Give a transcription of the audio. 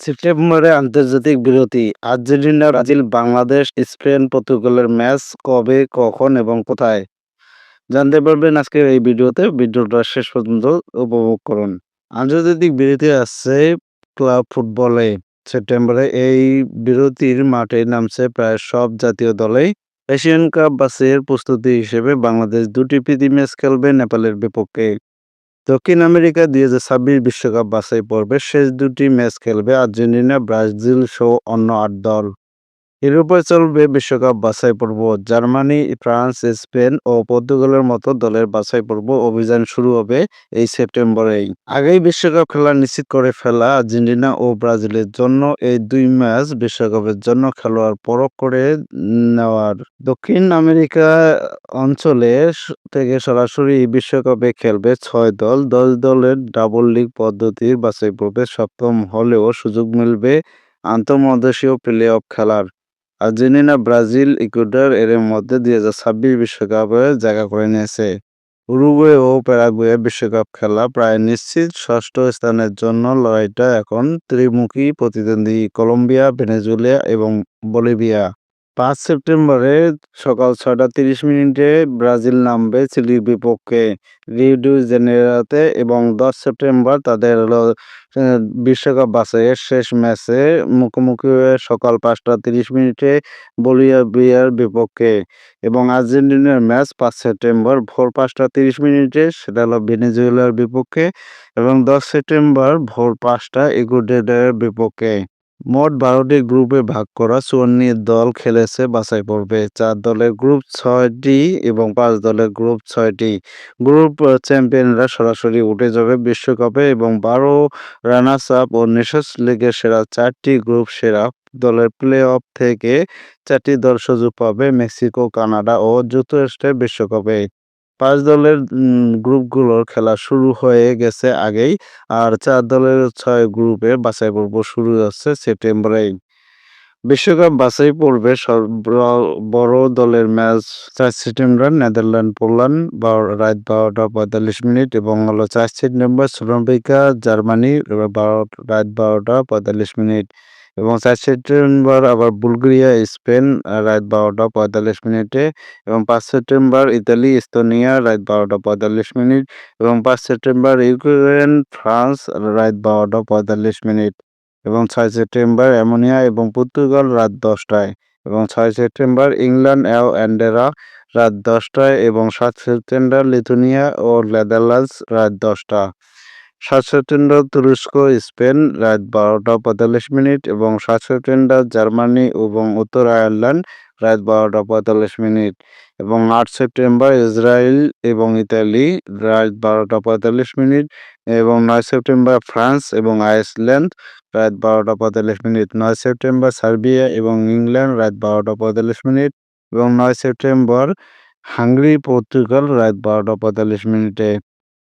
সেপ্টেম্বরে আন্তর্জাতিক বিরতি। আর্জেন্টিনা, ব্রাজিল, বাংলাদেশ, স্পেন, পর্তুগালের ম্যাচ কবে, কখন এবং কোথায়? জানতে পারবেন আজকের এই ভিডিওতে। ভিডিওটা শেষ পর্যন্ত উপভোগ করুন। আন্তর্জাতিক বিরতি আসছে ক্লাব ফুটবলে। সেপ্টেম্বরে এই বিরতির মাঠে নামছে প্রায় সব জাতীয় দলেই। এশিয়ান কাপ বাসের প্রস্তুতি হিসেবে বাংলাদেশ দুটি প্রীতি ম্যাচ খেলবে নেপালের বিপক্ষে। দক্ষিণ আমেরিকা দুই হাজার ছাব্বিশ বিশ্বকাপ বাছাই পর্বের শেষ দুটি ম্যাচ খেলবে আর্জেন্টিনা, ব্রাজিল সহ অন্য আট দল। ইউরোপে চলবে বিশ্বকাপ বাছাই পর্ব। জার্মানি, ফ্রান্স, স্পেন ও পর্তুগালের মতো দলের বাছাই পর্ব অভিযান শুরু হবে এই সেপ্টেম্বরেই। আগেই বিশ্বকাপ খেলা নিশ্চিত করে ফেলা আর্জেন্টিনা ও ব্রাজিলের জন্য এই দুই ম্যাচ বিশ্বকাপের জন্য খেলোয়াড় পরখ করে নেওয়ার। দক্ষিণ আমেরিকা অঞ্চলে থেকে সরাসরি বিশ্বকাপে খেলবে ছয় দল। দশ দলের ডাবল লিগ পদ্ধতির বাছাই পর্বে সপ্তম হলেও সুযোগ মিলবে আন্তঃমহাদেশীয় প্লে অফ খেলার। আর্জেন্টিনা, ব্রাজিল, ইকুয়েডর এর মধ্যে দুই হাজার ছাব্বিশ বিশ্বকাপে জায়গা করে নিয়েছে। উরুগুয়ে ও প্যারাগুয়ে বিশ্বকাপ খেলা প্রায় নিশ্চিত ষষ্ঠ স্থানের জন্য লড়াইটা এখন ত্রিমুখী প্রতিদ্বন্দ্বী কলম্বিয়া, ভেনেজুয়েলা এবং বলিভিয়া। পাঁচ সেপ্টেম্বরে সকাল ছয়টা তিরিশ মিনিটে ব্রাজিল নামবে চিলির বিপক্ষে। রিও ডি জেনেরাতে এবং দশ সেপ্টেম্বর তাদের বিশ্বকাপ বাছাইয়ের শেষ ম্যাচে মুখোমুখি হয়ে সকাল পাঁচটা তিরিশ মিনিটে বলিভিয়ার বিপক্ষে। এবং আর্জেন্টিনার ম্যাচ পাঁচ সেপ্টেম্বর ভোর পাঁচটা তিরিশ মিনিটে, সেটা হলো ভেনেজুয়েলার বিপক্ষে। এবং দশ সেপ্টেম্বর ভোর পাঁচটা ইকুয়েডরের বিপক্ষে। মোট বারোটি গ্রুপে ভাগ করা চুয়ান্নি দল খেলেছে, বাছাই পর্বে। চার দলের গ্রুপ ছয়টি এবং পাঁচ দলের গ্রুপ ছয়টি। গ্রুপ চ্যাম্পিয়নরা সরাসরি উঠে যাবে বিশ্বকাপে এবং বারো রানার্স আপ ও নেশনস লিগের সেরা চারটি গ্রুপ সেরা দলের প্লে অফ থেকে চারটি দল সুযোগ পাবে মেক্সিকো, কানাডা ও যুক্তরাষ্ট্রের বিশ্বকাপে। পাঁচ দলের গ্রুপগুলোর খেলা শুরু হয়ে গেছে আগেই। আর চার দলের ছয় গ্রুপে বাছাই পর্ব শুরু হচ্ছে সেপ্টেম্বরেই বিশ্বকাপ বাছাই পর্বে বড় দলের ম্যাচ চার সেপ্টেম্বর, নেদারল্যান্ড, পোল্যান্ড রাত বারোটা পঁয়তাল্লিশ মিনিট এবং হলো চার সেপ্টেম্বর শ্রমিকা জার্মানি রাত বারোটা পঁয়তাল্লিশ মিনিট। এবং চার সেপ্টেম্বর আবার বুলগেরিয়া, স্পেন, রাত বারোটা পঁয়তাল্লিশ মিনিটে এবং পাঁচ সেপ্টেম্বর ইতালি, ইস্তোনিয়া, রাত বারোটা পঁয়তাল্লিশ মিনিট এবং পাঁচ সেপ্টেম্বর ইউক্রেন, ফ্রান্স, রাত বারোটা পঁয়তাল্লিশ মিনিট এবং ছয় সেপ্টেম্বর অ্যামোনিয়া এবং পর্তুগাল রাত দশটায় এবং ছয় সেপ্টেম্বর ইংল্যান্ড ও অ্যান্ডেরা রাত দশটায় এবং সাত সেপ্টেম্বর লিথুনিয়া ও নেদারল্যান্ডস রাত দশটা। সাত সেপ্টেম্বর তুরস্ক, স্পেন, রাত বারোটা পঁয়তাল্লিশ মিনিট এবং সাত সেপ্টেম্বর জার্মানি এবং উত্তর আয়ারল্যান্ড, রাত বারোটা পঁয়তাল্লিশ মিনিট এবং আট সেপ্টেম্বর ইসরায়েল এবং ইতালি, রাত বারোটা পঁয়তাল্লিশ মিনিট এবং নয় সেপ্টেম্বর ফ্রান্স এবং আইসল্যান্ড, রাত বারোটা পঁয়তাল্লিশ মিনিট, নয় সেপ্টেম্বর সার্বিয়া এবং ইংল্যান্ড, রাত বারোটা পঁয়তাল্লিশ মিনিট এবং নয় সেপ্টেম্বর হাঙ্গেরি, পর্তুগাল, রাত বারোটা পঁয়তাল্লিশ মিনিটে।